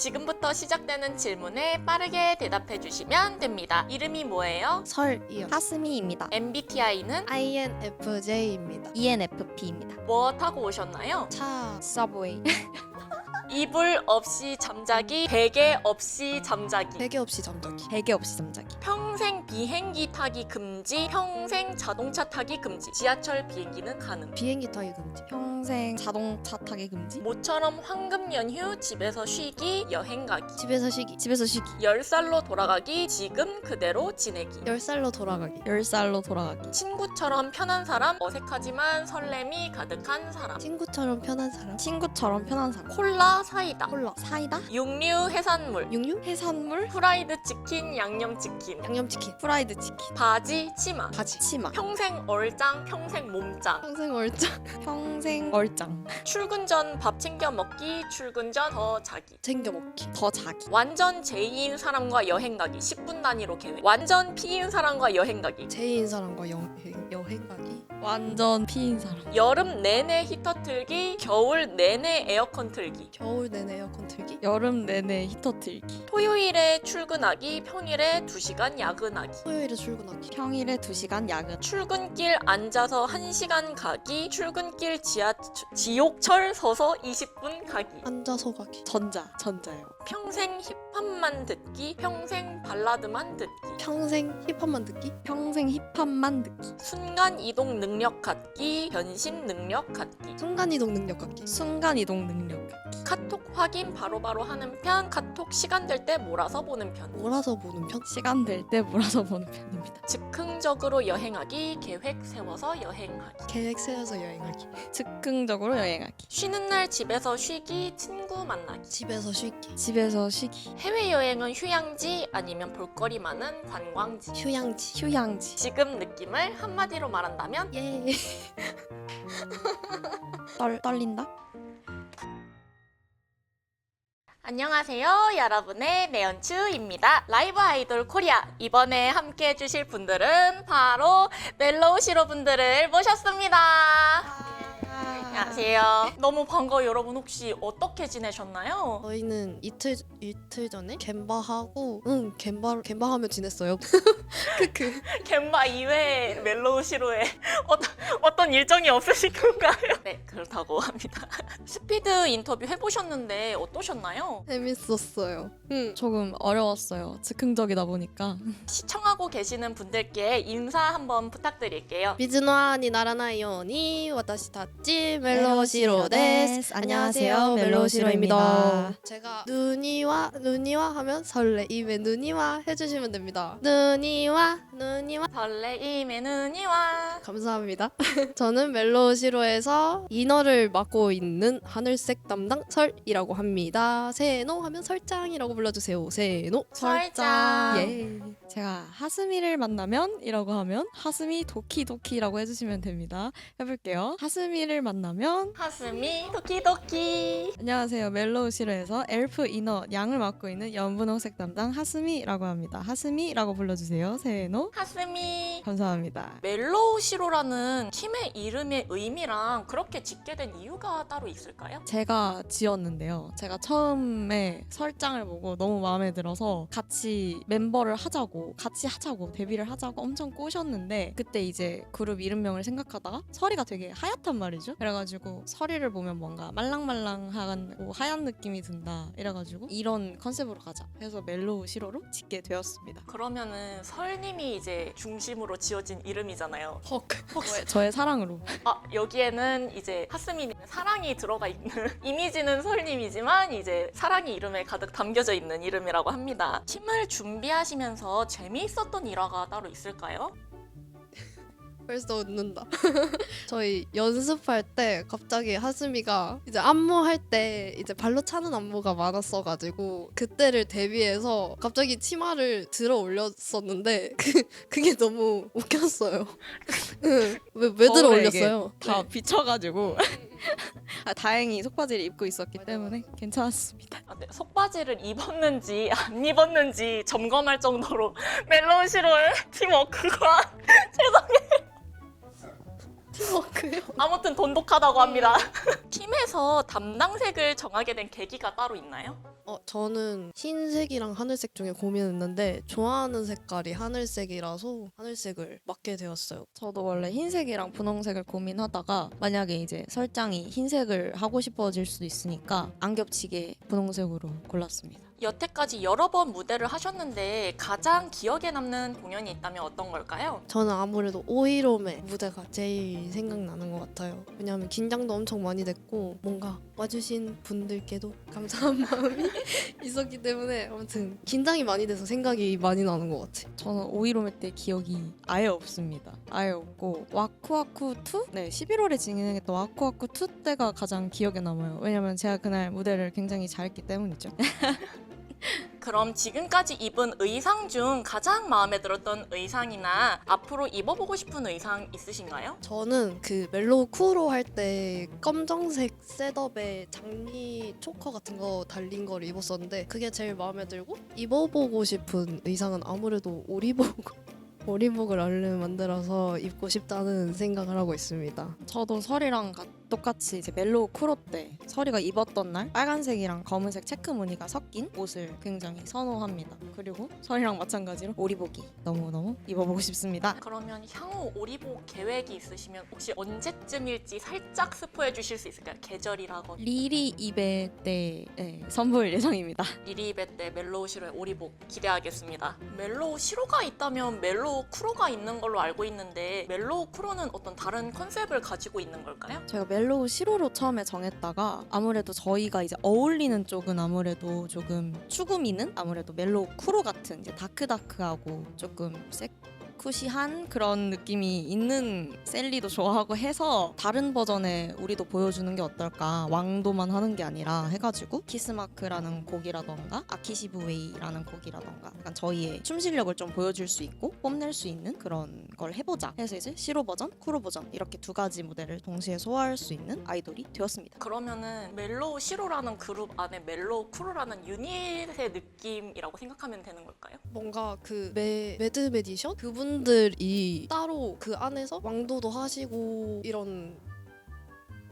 지금부터 시작되는 질문에 빠르게 대답해 주시면 됩니다. 이름이 뭐예요? 설이요. 하스미입니다. MBTI는 INFJ입니다. ENFP입니다. 뭐 타고 오셨나요? 차 서브웨이. 이불 없이 잠자기, 베개 없이 잠자기. 베개 없이 잠자기. 베개 없이 잠자기. 평생 비행기 타기 금지, 평생 자동차 타기 금지. 지하철 비행기는 가능. 비행기 타기 금지. 평생 자동차 타기 금지. 모처럼 황금 연휴 집에서 쉬기, 여행 가기. 집에서 쉬기. 집에서 쉬기. 10살로 돌아가기, 지금 그대로 지내기. 10살로 돌아가기. 10살로 돌아가기. 친구처럼 편한 사람, 어색하지만 설렘이 가득한 사람. 친구처럼 편한 사람. 친구처럼 편한 사람. 콜라, 사이다. 콜라. 사이다? 육류, 해산물. 육류? 해산물? 프라이드 치킨, 양념 치킨. 양념치킨. 프라이드 치킨. 바지, 치마. 바지. 치마. 평생 얼짱, 평생 몸짱. 평생 얼짱. 평생 얼짱. 출근 전 밥 챙겨 먹기, 출근 전 더 자기. 챙겨 먹기. 더 자기. 완전 제이인 사람과 여행 가기 10분 단위로 계획. 완전 P인 사람과 여행 가기. 제이인 사람과 여행, 여행 가기. 완전 피인 사람. 여름 내내 히터 틀기, 겨울 내내 에어컨 틀기. 겨울 내내 에어컨 틀기. 여름 내내 히터 틀기. 토요일에 출근하기, 평일에 2시간 야근하기. 토요일에 출근하기. 평일에 2시간 야근. 출근길 앉아서 1시간 가기, 출근길 지하 지옥철 서서 20분 가기. 앉아서 가기. 전자. 전자요. 평생 힙합만 듣기, 평생 발라드만 듣기. 평생 힙합만 듣기. 평생 힙합만 듣기. 순간 이동 능력 갖기, 변신 능력 갖기. 순간이동 능력 갖기. 순간 이동 능력. 카톡 확인 바로바로 하는 편, 카톡 시간 될 때 몰아서 보는 편. 몰아서 보는 편. 시간 될 때 몰아서 보는 편입니다. 즉흥적으로 여행하기, 계획 세워서 여행하기. 계획 세워서 여행하기. 즉흥적으로 여행하기. 쉬는 날 집에서 쉬기, 친구 만나기. 집에서 쉬기. 집에서 쉬기. 해외여행은 휴양지 아니면 볼거리 많은 관광지. 휴양지. 휴양지. 지금 느낌을 한마디로 말한다면 예. 떨, 떨린다? 안녕하세요 여러분의 내연추입니다 라이브 아이돌 코리아 이번에 함께 해주실 분들은 바로 멜로우시로 분들을 모셨습니다 안녕하세요 너무 반가워요 여러분 혹시 어떻게 지내셨나요? 저희는 이틀 이틀 전에 gem바하고 응 gem바 gem바하며 지냈어요. 크크. gem바 이외에 멜로우시로에 어떤, 어떤 일정이 없으신 건가요? 네 그렇다고 합니다 스피드 인터뷰 해보셨는데 어떠셨나요? 재밌었어요. 응. 조금 어려웠어요. 즉흥적이다 보니까. 시청하고 계시는 분들께 인사 한번 부탁드릴게요. 미즈노아 니나라나이오니 와다시 다치, 멜로시로 데스. 안녕하세요. 멜로시로입니다. 제가 눈이와 눈이와 하면 설레임의 눈이와 해주시면 됩니다. 눈이와 눈이와 설레임의 눈이와 감사합니다. 저는 멜로시로에서 이너를 맡고 있는 하늘색 담당 설이라고 합니다. 세노 하면 설짱이라고 불러주세요. 세노 설짱 예. 제가 하스미를 만나면 이라고 하면 하스미 도키도키라고 해주시면 됩니다. 해볼게요. 하스미를 만나면 하스미 도키도키 안녕하세요. 멜로우 시로에서 엘프 이너 양을 맡고 있는 연분홍색 담당 하스미라고 합니다. 하스미라고 불러주세요. 세노 하스미 감사합니다. 멜로우시로라는 팀의 이름의 의미랑 그렇게 짓게 된 이유가 따로 있을까요? 제가 지었는데요. 제가 처음에 설장을 보고 너무 마음에 들어서 같이 멤버를 하자고, 같이 하자고, 데뷔를 하자고 엄청 꼬셨는데 그때 이제 그룹 이름명을 생각하다가 설이가 되게 하얗단 말이죠. 그래가지고 설이를 보면 뭔가 말랑말랑하고 하얀 느낌이 든다. 이래가지고 이런 컨셉으로 가자. 해서 멜로우 시로로 짓게 되었습니다. 그러면은 설님이 이제 중심으로 지어진 이름이잖아요. 헉 저의, 저의 사랑으로. 아 여기에는 이제 하스미님 사랑이 들어가 있는 이미지는 설님이지만 이제 사랑이 이름에 가득 담겨져 있는 이름이라고 합니다. 팀을 준비하시면서 재미있었던 일화가 따로 있을까요? 벌써 웃는다. 저희 연습할 때 갑자기 하스미가 이제 안무 할 때 이제 발로 차는 안무가 많았어가지고 그때를 대비해서 갑자기 치마를 들어 올렸었는데 그 그게 너무 웃겼어요. 응. 왜, 왜 들어 거울에 올렸어요? 다 비쳐가지고 아, 다행히 속바지를 입고 있었기 때문에 괜찮았습니다. 아, 네. 속바지를 입었는지 안 입었는지 점검할 정도로 멜로우시로의 팀워크가 팀워크요? 아무튼 돈독하다고 합니다. 팀에서 담당색을 정하게 된 계기가 따로 있나요? 어, 저는 흰색이랑 하늘색 중에 고민했는데 좋아하는 색깔이 하늘색이라서 하늘색을 맡게 되었어요. 저도 원래 흰색이랑 분홍색을 고민하다가 만약에 이제 설장이 흰색을 하고 싶어질 수도 있으니까 안 겹치게 분홍색으로 골랐습니다. 여태까지 여러 번 무대를 하셨는데 가장 기억에 남는 공연이 있다면 어떤 걸까요? 저는 아무래도 오이롬의 무대가 제일 생각나는 것 같아요. 왜냐하면 긴장도 엄청 많이 됐고 뭔가 와주신 분들께도 감사한 마음이 있었기 때문에 아무튼 긴장이 많이 돼서 생각이 많이 나는 것 같아요. 저는 오이로메 때 기억이 아예 없습니다. 아예 없고 와쿠와쿠 2? 네, 11월에 진행했던 와쿠와쿠 2 때가 가장 기억에 남아요. 왜냐면 제가 그날 무대를 굉장히 잘했기 때문이죠. 그럼 지금까지 입은 의상 중 가장 마음에 들었던 의상이나 앞으로 입어보고 싶은 의상 있으신가요? 저는 그 멜로우 쿠로 할 때 검정색 셋업에 장미 초커 같은 거 달린 걸 입었었는데 그게 제일 마음에 들고 입어보고 싶은 의상은 아무래도 오리복 오리복을 얼른 만들어서 입고 싶다는 생각을 하고 있습니다. 저도 설이랑 가- 똑같이 이제 멜로우 쿠로 때 설이가 입었던 날 빨간색이랑 검은색 체크 무늬가 섞인 옷을 굉장히 선호합니다. 그리고 설이랑 마찬가지로 오리복이 너무너무 입어보고 싶습니다. 그러면 향후 오리복 계획이 있으시면 혹시 언제쯤일지 살짝 스포해 주실 수 있을까요? 계절이라거나 리리 이베 때 네, 선보일 예정입니다. 리리베 때 멜로우 시로의 오리복 기대하겠습니다. 멜로우 시로가 있다면 멜로우 쿠로가 있는 걸로 알고 있는데 멜로우 쿠로는 어떤 다른 컨셉을 가지고 있는 걸까요? 저희가 멜 로우 시로로 처음에 정했다가 아무래도 저희가 이제 어울리는 쪽은 아무래도 조금 추구미는 아무래도 멜로우 쿠로 같은 이제 다크다크하고 조금 세 쿠시한 그런 느낌이 있는 셀리도 좋아하고 해서 다른 버전의 우리도 보여주는 게 어떨까 왕도만 하는 게 아니라 해가지고 키스마크라는 곡이라던가 아키시브웨이라는 곡이라던가 약간 저희의 춤 실력을 좀 보여줄 수 있고 뽐낼 수 있는 그런 걸 해보자 해서 이제 시로 버전, 쿠로 버전 이렇게 두 가지 무대를 동시에 소화할 수 있는 아이돌이 되었습니다. 그러면은 멜로우 시로라는 그룹 안에 멜로우 쿠로라는 유닛의 느낌이라고 생각하면 되는 걸까요? 뭔가 그 매, 매드 메디션 그분 들이 따로 그 안에서 왕도도 하시고 이런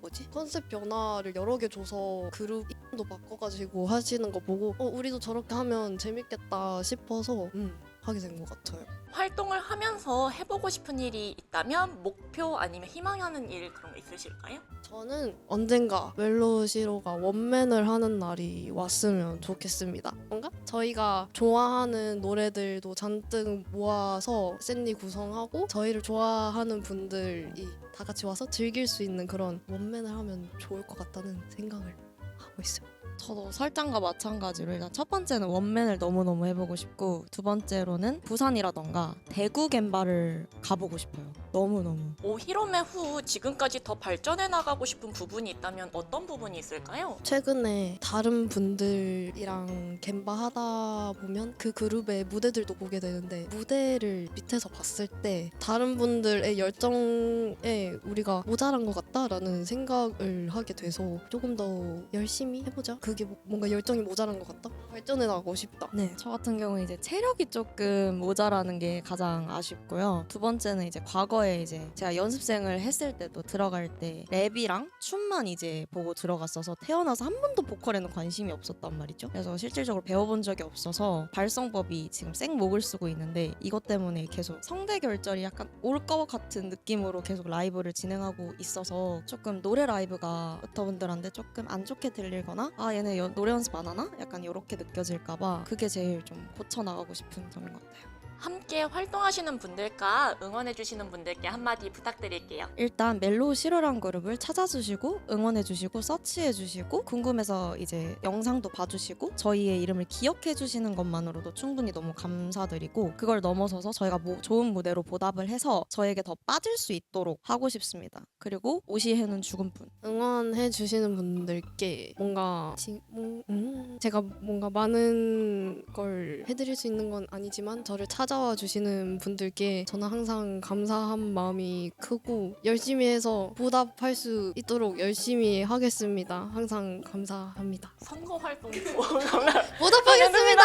뭐지? 컨셉 변화를 여러 개 줘서 그룹 이름도 바꿔가지고 하시는 거 보고 어 우리도 저렇게 하면 재밌겠다 싶어서 음 하게 된 것 같아요. 활동을 하면서 해보고 싶은 일이 있다면 목표 아니면 희망하는 일 그런 거 있으실까요? 저는 언젠가 멜로시로가 원맨을 하는 날이 왔으면 좋겠습니다. 뭔가 저희가 좋아하는 노래들도 잔뜩 모아서 샌디 구성하고 저희를 좋아하는 분들이 다 같이 와서 즐길 수 있는 그런 원맨을 하면 좋을 것 같다는 생각을 하고 있어요. 저도 설장과 마찬가지로 일단 첫 번째는 원맨을 너무너무 해보고 싶고 두 번째로는 부산이라던가 대구 gem바를 가보고 싶어요. 너무너무. 오 히로메 후 지금까지 더 발전해 나가고 싶은 부분이 있다면 어떤 부분이 있을까요? 최근에 다른 분들이랑 gem바 하다 보면 그 그룹의 무대들도 보게 되는데 무대를 밑에서 봤을 때 다른 분들의 열정에 우리가 모자란 것 같다라는 생각을 하게 돼서 조금 더 열심히 해보자. 그게 뭐- 뭔가 열정이 모자란 것 같다. 발전해 나가고 싶다. 네. 저 같은 경우는 이제 체력이 조금 모자라는 게 가장 아쉽고요. 두 번째는 이제 과거에 이제 제가 연습생을 했을 때도 들어갈 때 랩이랑 춤만 이제 보고 들어갔어서 태어나서 한 번도 보컬에는 관심이 없었단 말이죠. 그래서 실질적으로 배워본 적이 없어서 발성법이 지금 생목을 쓰고 있는데 이것 때문에 계속 성대 결절이 약간 올 것 같은 느낌으로 계속 라이브를 진행하고 있어서 조금 노래 라이브가 여러분들한테 조금 안 좋게 들리거나 아 얘네 여- 노래 연습 안 하나? 약간 이렇게 느껴질까봐 그게 제일 좀 고쳐 나가고 싶은 점인 것 같아요. 함께 활동하시는 분들과 응원해주시는 분들께 한마디 부탁드릴게요. 일단 멜로우 시로란 그룹을 찾아주시고 응원해주시고 서치해주시고 궁금해서 이제 영상도 봐주시고 저희의 이름을 기억해주시는 것만으로도 충분히 너무 감사드리고 그걸 넘어서서 저희가 뭐 좋은 무대로 보답을 해서 저에게 더 빠질 수 있도록 하고 싶습니다. 그리고 오시해는 죽은 분. 응원해 주시는 분들께 뭔가 지, 뭐, 음, 제가 뭔가 많은 걸 해드릴 수 있는 건 아니지만 저를 찾아 와 주시는 분들께 저는 항상 감사한 마음이 크고 열심히 해서 보답할 수 있도록 열심히 하겠습니다. 항상 감사합니다. 선거 활동도 보답하겠습니다.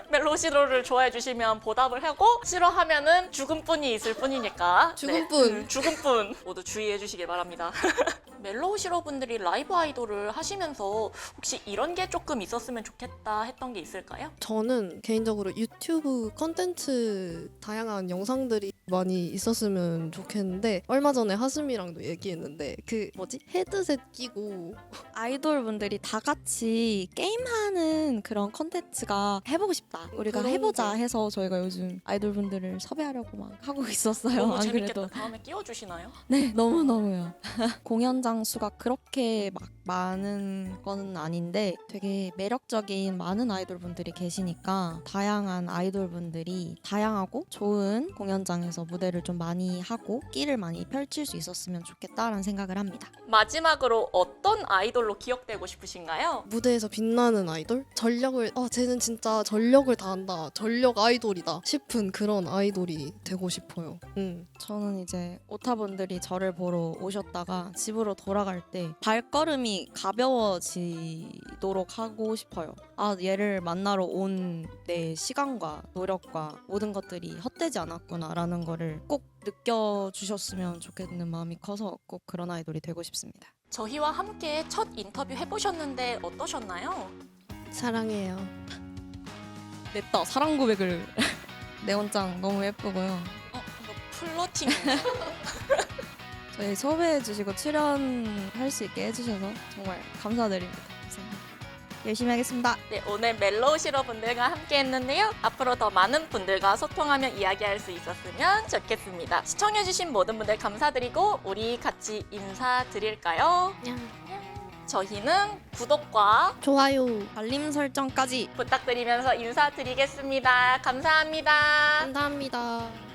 멜로우 시로를 좋아해 주시면 보답을 하고 싫어하면은 죽은 분이 있을 뿐이니까 죽은 네, 분. 음, 죽은 분 모두 주의해 주시길 바랍니다. 멜로우 시러 분들이 라이브 아이돌을 하시면서 혹시 이런 게 조금 있었으면 좋겠다 했던 게 있을까요? 저는 개인적으로 유튜브 컨텐츠 다양한 영상들이 많이 있었으면 좋겠는데 얼마 전에 하스미랑도 얘기했는데 그 뭐지 헤드셋 끼고 아이돌 분들이 다 같이 게임하는 그런 컨텐츠가 해보고 싶다. 우리가 그런 해보자 거. 해서 저희가 요즘 아이돌 분들을 섭외하려고 막 하고 있었어요. 너무 안 재밌겠다. 그래도 다음에 끼워주시나요? 네 너무 너무요. 공연장 수가 그렇게 막 많은 거는 아닌데 되게 매력적인 많은 아이돌 분들이 계시니까 다양한 아이돌 분들이 다양하고 좋은 공연장에서 무대를 좀 많이 하고 끼를 많이 펼칠 수 있었으면 좋겠다라는 생각을 합니다. 마지막으로 어떤 아이돌로 기억되고 싶으신가요? 무대에서 빛나는 아이돌 전력을 아 쟤는 진짜 전력을 다한다 전력 아이돌이다 싶은 그런 아이돌이 되고 싶어요. 음. 저는 이제 오타분들이 저를 보러 오셨다가 집으로 돌아갈 때 발걸음이 가벼워지도록 하고 싶어요. 아, 얘를 만나러 온 내 시간과 노력과 모든 것들이 헛되지 않았구나라는 거를 꼭 느껴주셨으면 좋겠는 마음이 커서 꼭 그런 아이돌이 되고 싶습니다. 저희와 함께 첫 인터뷰 해보셨는데 어떠셨나요? 사랑해요. 냈다 사랑 고백을 네온짱 너무 예쁘고요. 어, 이거 플러팅. 저희 섭외해 주시고 출연할 수 있게 해주셔서 정말 감사드립니다. 감사합니다. 열심히 하겠습니다. 네, 오늘 멜로우 시러 분들과 함께 했는데요. 앞으로 더 많은 분들과 소통하며 이야기할 수 있었으면 좋겠습니다. 시청해주신 모든 분들 감사드리고, 우리 같이 인사드릴까요? 저희는 구독과 좋아요. 알림 설정까지 부탁드리면서 인사드리겠습니다. 감사합니다. 감사합니다.